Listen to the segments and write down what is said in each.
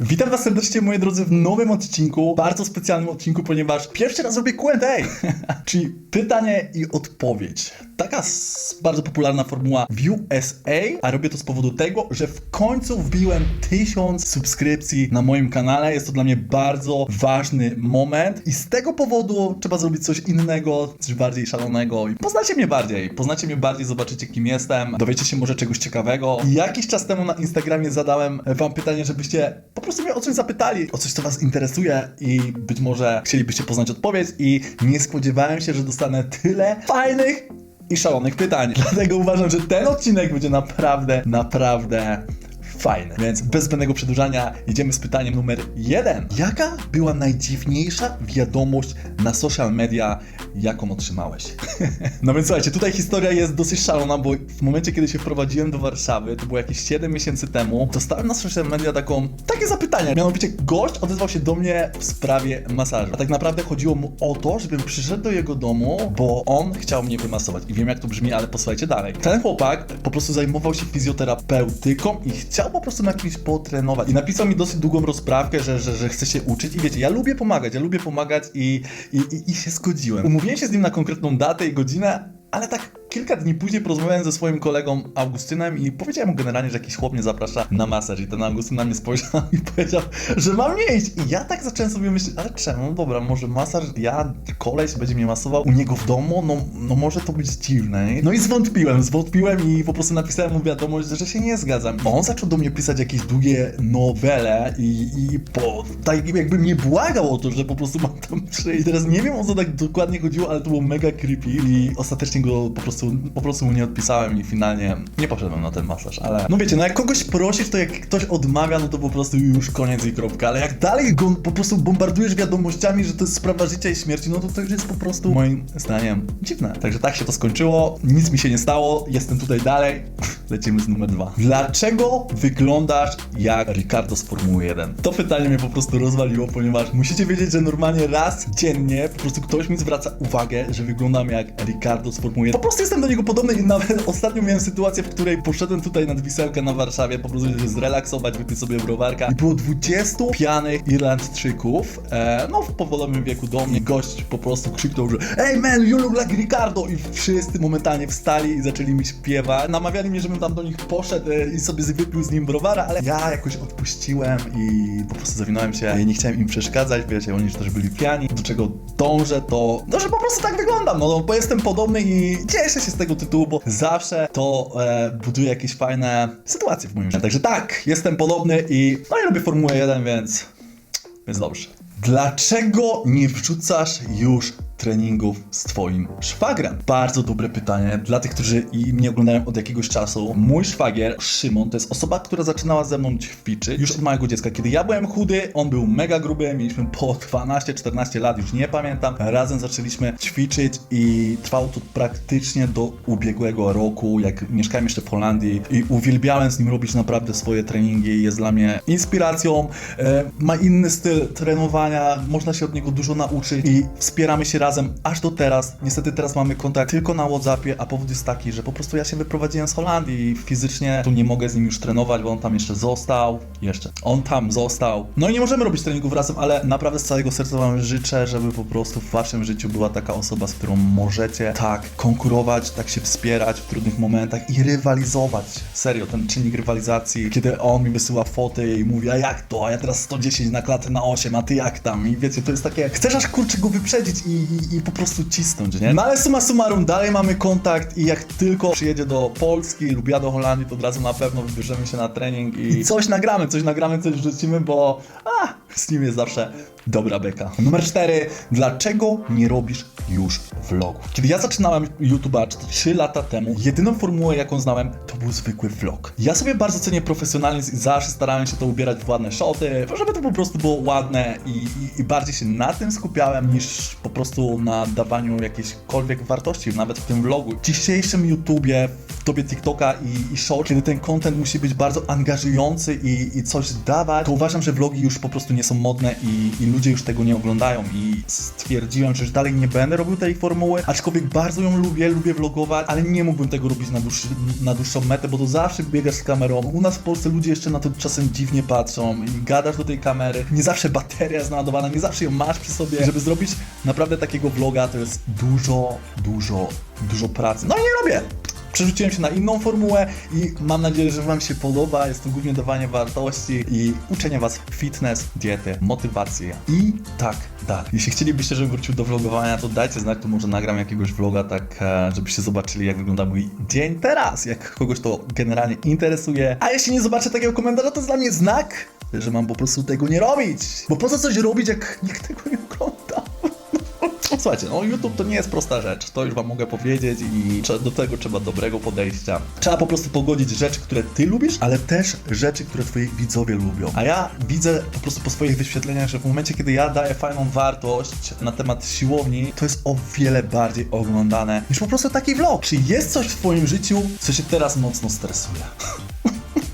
Witam was serdecznie moi drodzy w nowym odcinku, bardzo specjalnym odcinku, ponieważ pierwszy raz robię Q&A, czyli pytanie i odpowiedź. Taka bardzo popularna formuła w USA, a robię to z powodu tego, że w końcu wbiłem tysiąc subskrypcji na moim kanale. Jest to dla mnie bardzo ważny moment i z tego powodu trzeba zrobić coś innego, coś bardziej szalonego i poznacie mnie bardziej, poznacie mnie bardziej, zobaczycie kim jestem, dowiecie się może czegoś ciekawego. I jakiś czas temu na Instagramie zadałem wam pytanie, żebyście po prostu mnie o coś zapytali, o coś, co was interesuje i być może chcielibyście poznać odpowiedź i nie spodziewałem się, że dostanę tyle fajnych i szalonych pytań. Dlatego uważam, że ten odcinek będzie naprawdę, naprawdę fajny. Więc bez zbędnego przedłużania idziemy z pytaniem numer jeden. Jaka była najdziwniejsza wiadomość na social media, jaką otrzymałeś? no więc słuchajcie, tutaj historia jest dosyć szalona, bo w momencie, kiedy się wprowadziłem do Warszawy, to było jakieś 7 miesięcy temu, dostałem na social media taką, takie zapytanie. Mianowicie gość odezwał się do mnie w sprawie masażu. A tak naprawdę chodziło mu o to, żebym przyszedł do jego domu, bo on chciał mnie wymasować. I wiem jak to brzmi, ale posłuchajcie dalej. Ten chłopak po prostu zajmował się fizjoterapeutyką i chciał po prostu na kimś potrenować. I napisał mi dosyć długą rozprawkę, że, że, że chce się uczyć. I wiecie, ja lubię pomagać, ja lubię pomagać i, i, i, i się zgodziłem. Umówiłem się z nim na konkretną datę i godzinę, ale tak kilka dni później porozmawiałem ze swoim kolegą Augustynem i powiedziałem mu generalnie, że jakiś chłop mnie zaprasza na masaż i ten Augustyn na mnie spojrzał i powiedział, że mam nie iść. I ja tak zacząłem sobie myśleć, ale czemu? No Dobra, może masaż, ja, koleś będzie mnie masował u niego w domu? No, no może to być dziwne. No i zwątpiłem, zwątpiłem i po prostu napisałem mu wiadomość, że się nie zgadzam. On zaczął do mnie pisać jakieś długie nowele i, i po, tak jakby mnie błagał o to, że po prostu mam tam przyjść. Teraz nie wiem o co tak dokładnie chodziło, ale to było mega creepy i ostatecznie go po prostu, po prostu mu nie odpisałem i finalnie nie poszedłem na ten masaż, ale no wiecie, no jak kogoś prosisz, to jak ktoś odmawia, no to po prostu już koniec i kropka, ale jak dalej go po prostu bombardujesz wiadomościami, że to jest sprawa życia i śmierci, no to to już jest po prostu moim zdaniem dziwne. Także tak się to skończyło, nic mi się nie stało, jestem tutaj dalej, lecimy z numer dwa. Dlaczego wyglądasz jak Ricardo z Formuły 1? To pytanie mnie po prostu rozwaliło, ponieważ musicie wiedzieć, że normalnie raz dziennie po prostu ktoś mi zwraca uwagę, że wyglądam jak Ricardo z Formuły 1. Po prostu jestem do niego podobny i nawet ostatnio miałem sytuację, w której poszedłem tutaj nad Wiselkę na Warszawie, po prostu zrelaksować, wypić sobie browarka i było 20 pijanych Irlandczyków, e, no w powolnym wieku do mnie gość po prostu krzyknął, że Hey man, you look like Ricardo i wszyscy momentalnie wstali i zaczęli mi śpiewać. Namawiali mnie, żebym tam do nich poszedł e, i sobie wypił z nim browara, ale ja jakoś odpuściłem i po prostu zawinąłem się i nie chciałem im przeszkadzać, wiecie, oni też byli pijani. Do czego dążę to, no że po prostu tak wyglądam, no bo jestem podobny i cieszę się z tego tytułu, bo zawsze to e, buduje jakieś fajne sytuacje w moim życiu. Także tak, jestem podobny i no i lubię Formułę 1, więc więc dobrze. Dlaczego nie wrzucasz już treningów z twoim szwagrem? Bardzo dobre pytanie. Dla tych, którzy mnie oglądają od jakiegoś czasu. Mój szwagier, Szymon, to jest osoba, która zaczynała ze mną ćwiczyć już od małego dziecka. Kiedy ja byłem chudy, on był mega gruby, mieliśmy po 12-14 lat, już nie pamiętam. Razem zaczęliśmy ćwiczyć i trwało to praktycznie do ubiegłego roku, jak mieszkałem jeszcze w Holandii i uwielbiałem z nim robić naprawdę swoje treningi. Jest dla mnie inspiracją, e, ma inny styl trenowania, można się od niego dużo nauczyć i wspieramy się razem aż do teraz. Niestety teraz mamy kontakt tylko na Whatsappie, a powód jest taki, że po prostu ja się wyprowadziłem z Holandii i fizycznie tu nie mogę z nim już trenować, bo on tam jeszcze został. Jeszcze. On tam został. No i nie możemy robić treningów razem, ale naprawdę z całego serca wam życzę, żeby po prostu w waszym życiu była taka osoba, z którą możecie tak konkurować, tak się wspierać w trudnych momentach i rywalizować. Serio, ten czynnik rywalizacji, kiedy on mi wysyła foty i mówi, a jak to, a ja teraz 110 na klatę na 8, a ty jak tam? I wiecie, to jest takie, chcesz aż kurczę go wyprzedzić i, i, i po prostu cisnąć, nie? No ale summa summarum, dalej mamy kontakt i jak tylko przyjedzie do Polski lub ja do Holandii, to od razu na pewno wybierzemy się na trening i coś nagramy, coś nagramy, coś wrzucimy, bo a, z nim jest zawsze dobra beka. Numer 4. Dlaczego nie robisz już vlogów? Kiedy ja zaczynałem YouTube'a 3 lata temu, jedyną formułę jaką znałem to był zwykły vlog. Ja sobie bardzo cenię profesjonalizm i zawsze starałem się to ubierać w ładne szoty, żeby to po prostu było ładne i, i, i bardziej się na tym skupiałem niż po prostu na dawaniu jakiejśkolwiek wartości, nawet w tym vlogu. W dzisiejszym YouTubie, w dobie TikToka i, i short, kiedy ten content musi być bardzo angażujący i, i coś dawać, to uważam, że vlogi już po prostu nie są modne i, i ludzie już tego nie oglądają i stwierdziłem, że dalej nie będę robił tej formuły, aczkolwiek bardzo ją lubię, lubię vlogować, ale nie mógłbym tego robić na, dłuższy, na dłuższą metę, bo to zawsze biegasz z kamerą. U nas w Polsce ludzie jeszcze na to czasem dziwnie patrzą i gadasz do tej kamery. Nie zawsze bateria jest naładowana, nie zawsze ją masz przy sobie. Żeby zrobić naprawdę takiego vloga, to jest dużo, dużo, dużo pracy. No i nie robię! Przerzuciłem się na inną formułę i mam nadzieję, że Wam się podoba. Jest to głównie dawanie wartości i uczenie Was fitness, diety, motywacji i tak dalej. Jeśli chcielibyście, żebym wrócił do vlogowania, to dajcie znać, to może nagram jakiegoś vloga, tak e, żebyście zobaczyli, jak wygląda mój dzień teraz, jak kogoś to generalnie interesuje. A jeśli nie zobaczę takiego komentarza, to jest dla mnie znak, że mam po prostu tego nie robić. Bo po co coś robić, jak nikt tego nie? Słuchajcie, no YouTube to nie jest prosta rzecz, to już wam mogę powiedzieć i do tego trzeba dobrego podejścia. Trzeba po prostu pogodzić rzeczy, które ty lubisz, ale też rzeczy, które twoi widzowie lubią. A ja widzę po prostu po swoich wyświetleniach, że w momencie, kiedy ja daję fajną wartość na temat siłowni, to jest o wiele bardziej oglądane niż po prostu taki vlog. Czy jest coś w twoim życiu, co się teraz mocno stresuje?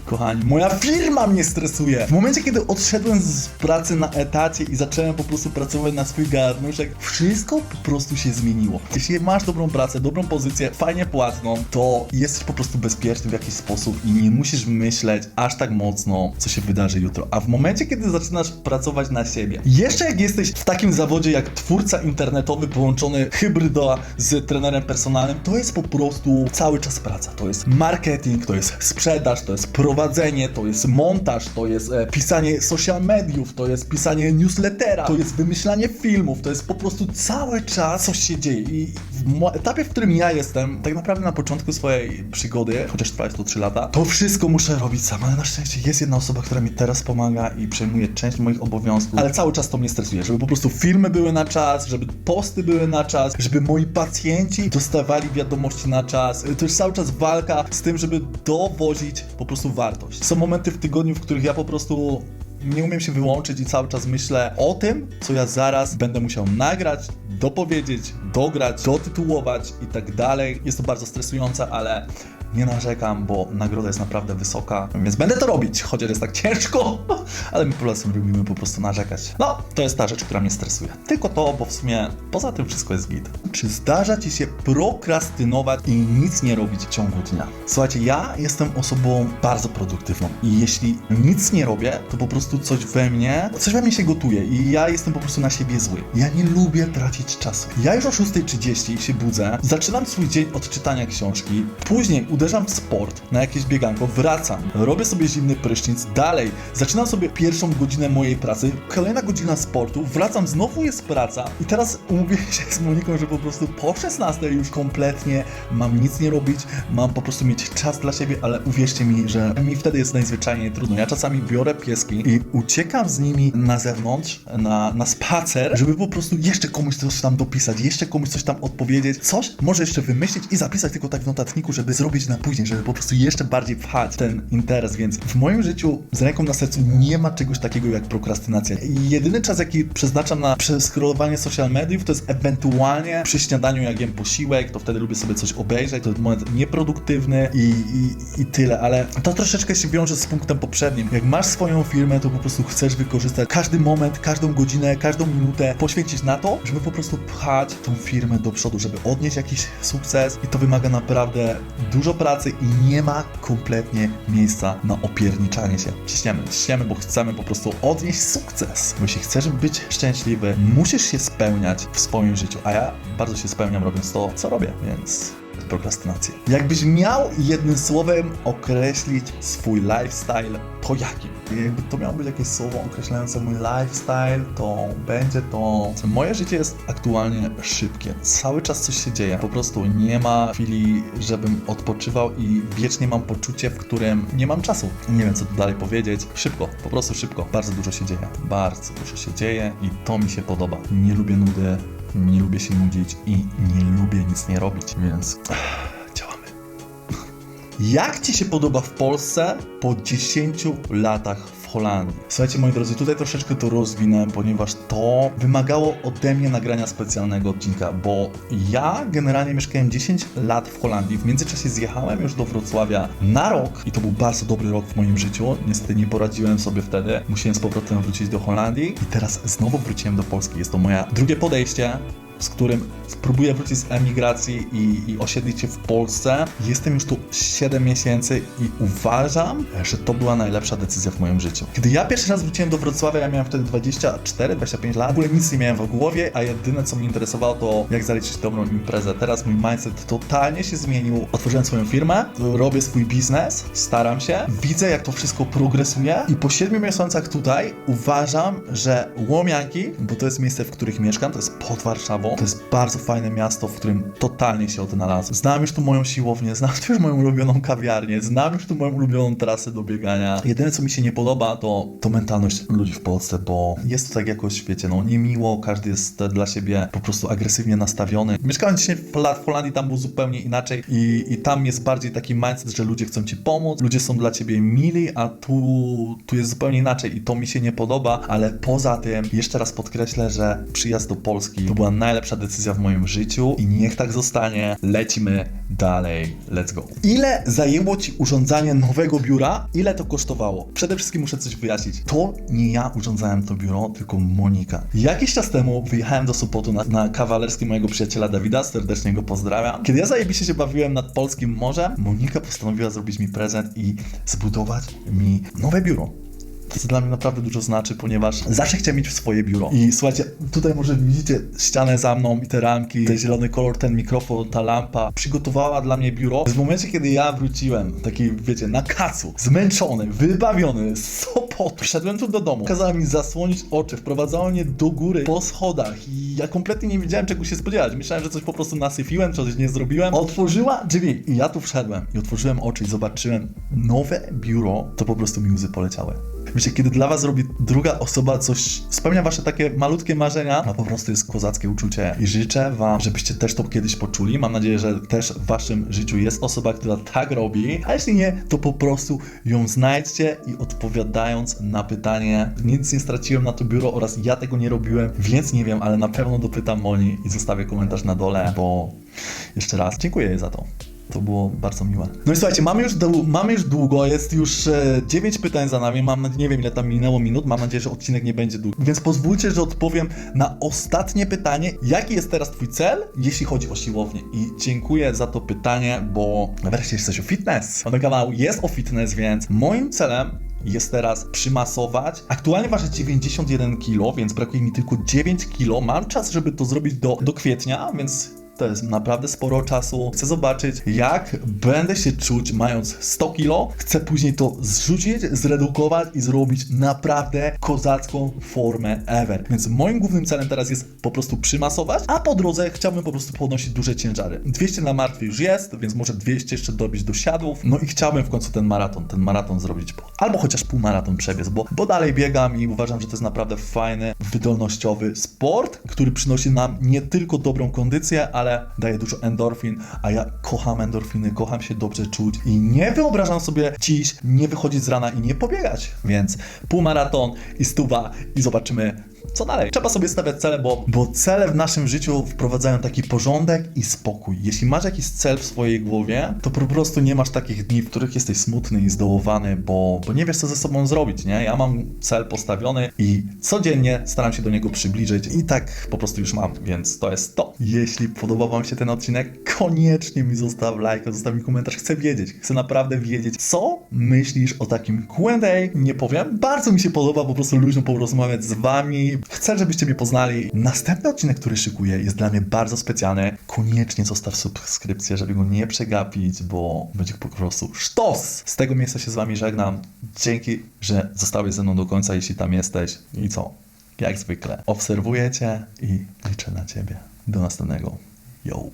Kochani, moja firma mnie stresuje. W momencie, kiedy odszedłem z pracy na etacie i zacząłem po prostu pracować na swój garnuszek, wszystko po prostu się zmieniło. Jeśli masz dobrą pracę, dobrą pozycję, fajnie płatną, to jesteś po prostu bezpieczny w jakiś sposób i nie musisz myśleć aż tak mocno, co się wydarzy jutro. A w momencie, kiedy zaczynasz pracować na siebie, jeszcze jak jesteś w takim zawodzie jak twórca internetowy połączony hybryda z trenerem personalnym, to jest po prostu cały czas praca. To jest marketing, to jest sprzedaż, to jest prowadzenie, to jest montaż, to jest e, pisanie social mediów, to jest pisanie newslettera, to jest wymyślanie filmów, to jest po prostu cały czas coś się dzieje. I w etapie, w którym ja jestem, tak naprawdę na początku swojej przygody, chociaż trwa już to 3 lata, to wszystko muszę robić sam, ale na szczęście jest jedna osoba, która mi teraz pomaga i przejmuje część moich obowiązków, ale cały czas to mnie stresuje, żeby po prostu filmy były na czas, żeby posty były na czas, żeby moi pacjenci dostawali wiadomości na czas. To jest cały czas walka z tym, żeby dowozić po prostu wartość. Są momenty w tygodniu, w których ja po prostu nie umiem się wyłączyć i cały czas myślę o tym, co ja zaraz będę musiał nagrać, dopowiedzieć, dograć, dotytułować i tak dalej. Jest to bardzo stresujące, ale nie narzekam, bo nagroda jest naprawdę wysoka, więc będę to robić, chociaż jest tak ciężko, ale my Polacy lubimy po prostu narzekać. No, to jest ta rzecz, która mnie stresuje. Tylko to, bo w sumie poza tym wszystko jest git. Czy zdarza Ci się prokrastynować i nic nie robić w ciągu dnia? Słuchajcie, ja jestem osobą bardzo produktywną i jeśli nic nie robię, to po prostu coś we mnie, coś we mnie się gotuje i ja jestem po prostu na siebie zły. Ja nie lubię tracić czasu. Ja już o 6.30 się budzę, zaczynam swój dzień od czytania książki, później uderzam w sport, na jakieś bieganko, wracam, robię sobie zimny prysznic, dalej, zaczynam sobie pierwszą godzinę mojej pracy, kolejna godzina sportu, wracam, znowu jest praca. I teraz umówię się z Moniką, że po prostu po 16 już kompletnie mam nic nie robić, mam po prostu mieć czas dla siebie, ale uwierzcie mi, że mi wtedy jest najzwyczajniej trudno. Ja czasami biorę pieski i uciekam z nimi na zewnątrz, na, na spacer, żeby po prostu jeszcze komuś coś tam dopisać, jeszcze komuś coś tam odpowiedzieć, coś może jeszcze wymyślić i zapisać tylko tak w notatniku, żeby zrobić na później, żeby po prostu jeszcze bardziej pchać ten interes, więc w moim życiu z ręką na sercu nie ma czegoś takiego jak prokrastynacja. Jedyny czas, jaki przeznaczam na przeskrolowanie social mediów, to jest ewentualnie przy śniadaniu, jak jem posiłek, to wtedy lubię sobie coś obejrzeć, to jest moment nieproduktywny i, i, i tyle, ale to troszeczkę się wiąże z punktem poprzednim. Jak masz swoją firmę, to po prostu chcesz wykorzystać każdy moment, każdą godzinę, każdą minutę, poświęcić na to, żeby po prostu pchać tą firmę do przodu, żeby odnieść jakiś sukces i to wymaga naprawdę dużo pracy i nie ma kompletnie miejsca na opierniczanie się. Ciśniemy, ciśniemy, bo chcemy po prostu odnieść sukces. Jeśli chcesz być szczęśliwy, musisz się spełniać w swoim życiu, a ja bardzo się spełniam robiąc to, co robię, więc prokrastynację. Jakbyś miał jednym słowem określić swój lifestyle, to jakim? Jakby to miało być jakieś słowo określające mój lifestyle, to będzie to... Moje życie jest aktualnie szybkie. Cały czas coś się dzieje. Po prostu nie ma chwili, żebym odpoczywał i wiecznie mam poczucie, w którym nie mam czasu. Nie wiem, co tu dalej powiedzieć. Szybko, po prostu szybko. Bardzo dużo się dzieje. Bardzo dużo się dzieje i to mi się podoba. Nie lubię nudy, nie lubię się nudzić i nie lubię nic nie robić, więc działamy. Jak Ci się podoba w Polsce po 10 latach w Holandii. Słuchajcie, moi drodzy, tutaj troszeczkę to rozwinę, ponieważ to wymagało ode mnie nagrania specjalnego odcinka, bo ja generalnie mieszkałem 10 lat w Holandii. W międzyczasie zjechałem już do Wrocławia na rok i to był bardzo dobry rok w moim życiu. Niestety nie poradziłem sobie wtedy. Musiałem z powrotem wrócić do Holandii i teraz znowu wróciłem do Polski. Jest to moje drugie podejście z którym spróbuję wrócić z emigracji i, i osiedlić się w Polsce. Jestem już tu 7 miesięcy i uważam, że to była najlepsza decyzja w moim życiu. Kiedy ja pierwszy raz wróciłem do Wrocławia, ja miałem wtedy 24-25 lat, w ogóle nic nie miałem w głowie, a jedyne co mnie interesowało to jak zaliczyć dobrą imprezę. Teraz mój mindset totalnie się zmienił. Otworzyłem swoją firmę, robię swój biznes, staram się, widzę jak to wszystko progresuje i po 7 miesiącach tutaj uważam, że Łomianki, bo to jest miejsce, w których mieszkam, to jest pod Warszawą, to jest bardzo fajne miasto, w którym totalnie się odnalazłem. Znam już tu moją siłownię, znam już moją ulubioną kawiarnię, znam już tu moją ulubioną trasę do biegania. Jedyne, co mi się nie podoba, to, to mentalność ludzi w Polsce, bo jest to tak jakoś, wiecie, no niemiło, każdy jest dla siebie po prostu agresywnie nastawiony. Mieszkałem 10 lat w Holandii, tam było zupełnie inaczej i, i tam jest bardziej taki mindset, że ludzie chcą ci pomóc, ludzie są dla ciebie mili, a tu, tu jest zupełnie inaczej i to mi się nie podoba, ale poza tym, jeszcze raz podkreślę, że przyjazd do Polski to była najlepsza decyzja w moim życiu i niech tak zostanie. Lecimy dalej. Let's go. Ile zajęło ci urządzanie nowego biura? Ile to kosztowało? Przede wszystkim muszę coś wyjaśnić. To nie ja urządzałem to biuro, tylko Monika. Jakiś czas temu wyjechałem do Sopotu na, na kawalerskie mojego przyjaciela Dawida, serdecznie go pozdrawiam. Kiedy ja zajebiście się bawiłem nad polskim morzem, Monika postanowiła zrobić mi prezent i zbudować mi nowe biuro. To dla mnie naprawdę dużo znaczy, ponieważ zawsze chciałem mieć swoje biuro. I słuchajcie, tutaj może widzicie ścianę za mną i te ramki, ten zielony kolor, ten mikrofon, ta lampa. Przygotowała dla mnie biuro. W momencie, kiedy ja wróciłem, taki wiecie, na kacu, zmęczony, wybawiony, z Sopotu, szedłem tu do domu. Kazała mi zasłonić oczy, wprowadzała mnie do góry po schodach i ja kompletnie nie wiedziałem czego się spodziewać. Myślałem, że coś po prostu nasyfiłem, coś nie zrobiłem. Otworzyła drzwi i ja tu wszedłem i otworzyłem oczy i zobaczyłem nowe biuro, to po prostu mi łzy poleciały. Wiecie, kiedy dla was robi druga osoba coś, spełnia wasze takie malutkie marzenia, no po prostu jest kozackie uczucie. I życzę wam, żebyście też to kiedyś poczuli. Mam nadzieję, że też w waszym życiu jest osoba, która tak robi. A jeśli nie, to po prostu ją znajdźcie i odpowiadając na pytanie, nic nie straciłem na to biuro oraz ja tego nie robiłem, więc nie wiem, ale na pewno dopytam Moni i zostawię komentarz na dole, bo jeszcze raz dziękuję jej za to. To było bardzo miłe. No i słuchajcie, mamy już, mamy już długo, jest już e, 9 pytań za nami. Mam nie wiem ile tam minęło minut, mam nadzieję, że odcinek nie będzie długi. Więc pozwólcie, że odpowiem na ostatnie pytanie. Jaki jest teraz Twój cel, jeśli chodzi o siłownię? I dziękuję za to pytanie, bo wreszcie jest coś o fitness. Ten kanał jest o fitness, więc moim celem jest teraz przymasować. Aktualnie waży 91 kg, więc brakuje mi tylko 9 kg. Mam czas, żeby to zrobić do, do kwietnia, więc to jest naprawdę sporo czasu. Chcę zobaczyć, jak będę się czuć mając 100 kg. Chcę później to zrzucić, zredukować i zrobić naprawdę kozacką formę ever. Więc moim głównym celem teraz jest po prostu przymasować, a po drodze chciałbym po prostu podnosić duże ciężary. 200 na martwie już jest, więc może 200 jeszcze dobić do siadłów. No i chciałbym w końcu ten maraton, ten maraton zrobić, albo chociaż półmaraton przebiec, bo, bo dalej biegam i uważam, że to jest naprawdę fajny, wydolnościowy sport, który przynosi nam nie tylko dobrą kondycję, ale daje dużo endorfin, a ja kocham endorfiny, kocham się dobrze czuć i nie wyobrażam sobie dziś nie wychodzić z rana i nie pobiegać. Więc półmaraton i stuwa i zobaczymy, co dalej. Trzeba sobie stawiać cele, bo, bo cele w naszym życiu wprowadzają taki porządek i spokój. Jeśli masz jakiś cel w swojej głowie, to po prostu nie masz takich dni, w których jesteś smutny i zdołowany, bo, bo nie wiesz, co ze sobą zrobić, nie? Ja mam cel postawiony i codziennie staram się do niego przybliżyć i tak po prostu już mam, więc to jest to. Jeśli podobał Wam się ten odcinek, koniecznie mi zostaw lajka, zostaw mi komentarz. Chcę wiedzieć, chcę naprawdę wiedzieć, co myślisz o takim Q&A. Nie powiem, bardzo mi się podoba po prostu luźno porozmawiać z Wami. Chcę, żebyście mnie poznali. Następny odcinek, który szykuję, jest dla mnie bardzo specjalny. Koniecznie zostaw subskrypcję, żeby go nie przegapić, bo będzie po prostu sztos. Z tego miejsca się z Wami żegnam. Dzięki, że zostałeś ze mną do końca, jeśli tam jesteś. I co? Jak zwykle, obserwuję Cię i liczę na Ciebie. Do następnego. Yo.